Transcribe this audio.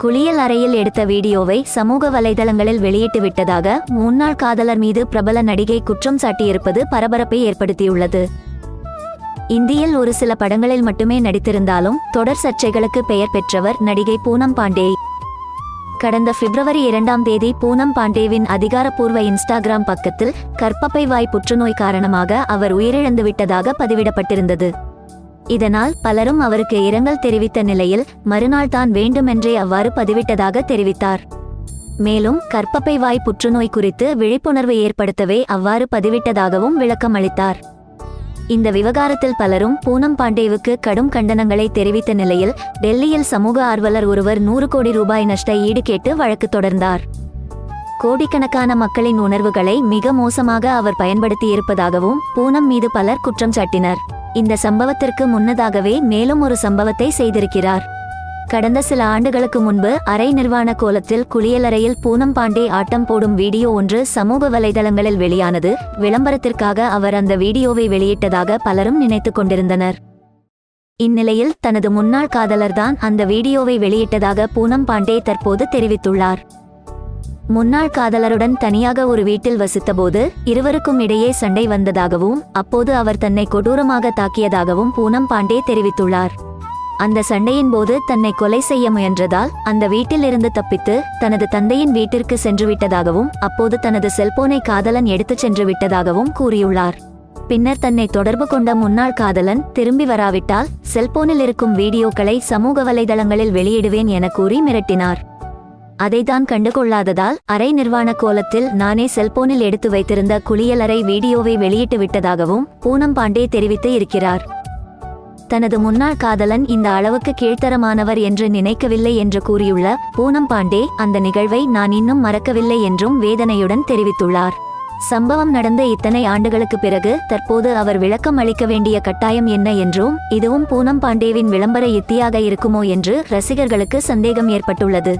குளியல் அறையில் எடுத்த வீடியோவை சமூக வலைதளங்களில் வெளியிட்டு விட்டதாக முன்னாள் காதலர் மீது பிரபல நடிகை குற்றம் சாட்டியிருப்பது பரபரப்பை ஏற்படுத்தியுள்ளது. இந்தியில் ஒரு சில படங்களில் மட்டுமே நடித்திருந்தாலும் தொடர் சர்ச்சைகளுக்கு பெயர் பெற்றவர் நடிகை பூனம் பாண்டே. கடந்த பிப்ரவரி இரண்டாம் தேதி பூனம் பாண்டேவின் அதிகாரப்பூர்வ இன்ஸ்டாகிராம் பக்கத்தில் கற்பப்பை வாய் புற்றுநோய் காரணமாக அவர் உயிரிழந்து விட்டதாக பதிவிடப்பட்டிருந்தது. இதனால் பலரும் அவருக்கு இரங்கல் தெரிவித்த நிலையில் மறுநாள் தான் வேண்டுமென்றே அவ்வாறு பதிவிட்டதாக தெரிவித்தார். மேலும் கற்பப்பை வாய் புற்றுநோய் குறித்து விழிப்புணர்வு ஏற்படுத்தவே அவ்வாறு பதிவிட்டதாகவும் விளக்கம் அளித்தார் இந்த விவகாரத்தில் பலரும் பூனம் பாண்டேவுக்கு கடும் கண்டனங்களை தெரிவித்த நிலையில் டெல்லியில் சமூக ஆர்வலர் ஒருவர் நூறு கோடி ரூபாய் நஷ்ட ஈடு கேட்டு வழக்கு தொடர்ந்தார். கோடிக்கணக்கான மக்களின் உணர்வுகளை மிக மோசமாக அவர் பயன்படுத்தி இருப்பதாகவும் பூனம் மீது பலர் குற்றம் சாட்டினர். இந்த சம்பவத்திற்கு முன்னதாகவே மேலும் ஒரு சம்பவத்தை செய்திருக்கிறார். கடந்த சில ஆண்டுகளுக்கு முன்பு அரை நிர்வாண கோலத்தில் குளியலறையில் பூனம் பாண்டே ஆட்டம் போடும் வீடியோ ஒன்று சமூக வலைதளங்களில் வெளியானது. விளம்பரத்திற்காக அவர் அந்த வீடியோவை வெளியிட்டதாக பலரும் நினைத்துக் கொண்டிருந்தனர். இந்நிலையில் தனது முன்னாள் காதலர்தான் அந்த வீடியோவை வெளியிட்டதாக பூனம் பாண்டே தற்போது தெரிவித்துள்ளார். முன்னாள் காதலருடன் தனியாக ஒரு வீட்டில் வசித்தபோது இருவருக்கும் இடையே சண்டை வந்ததாகவும் அப்போது அவர் தன்னை கொடூரமாக தாக்கியதாகவும் பூனம் பாண்டே தெரிவித்துள்ளார். அந்த சண்டையின் போது தன்னை கொலை செய்ய முயன்றதால் அந்த வீட்டிலிருந்து தப்பித்து தனது தந்தையின் வீட்டிற்கு சென்று விட்டதாகவும் அப்போது தனது செல்போனை காதலன் எடுத்துச் சென்று விட்டதாகவும் கூறியுள்ளார். பின்னர் தன்னை தொடர்பு கொண்ட முன்னாள் காதலன் திரும்பி வராவிட்டால் செல்போனில் இருக்கும் வீடியோக்களை சமூக வலைதளங்களில் வெளியிடுவேன் என கூறி மிரட்டினார். அதைதான் கண்டுகொள்ளாததால் அரை நிர்வாண கோலத்தில் நானே செல்போனில் எடுத்து வைத்திருந்த குளியலறை வீடியோவை வெளியிட்டு விட்டதாகவும் பூனம் பாண்டே தெரிவித்து இருக்கிறார். தனது முன்னாள் காதலன் இந்த அளவுக்கு கீழ்த்தரமானவர் என்று நினைக்கவில்லை என்று கூறியுள்ள பூனம் பாண்டே அந்த நிகழ்வை நான் இன்னும் மறக்கவில்லை என்றும் வேதனையுடன் தெரிவித்துள்ளார். சம்பவம் நடந்த இத்தனை ஆண்டுகளுக்கு பிறகு தற்போது அவர் விளக்கம் அளிக்க வேண்டிய கட்டாயம் என்ன என்றும் இதுவும் பூனம் பாண்டேவின் விளம்பர யுத்தியாக இருக்குமோ என்று ரசிகர்களுக்கு சந்தேகம் ஏற்பட்டுள்ளது.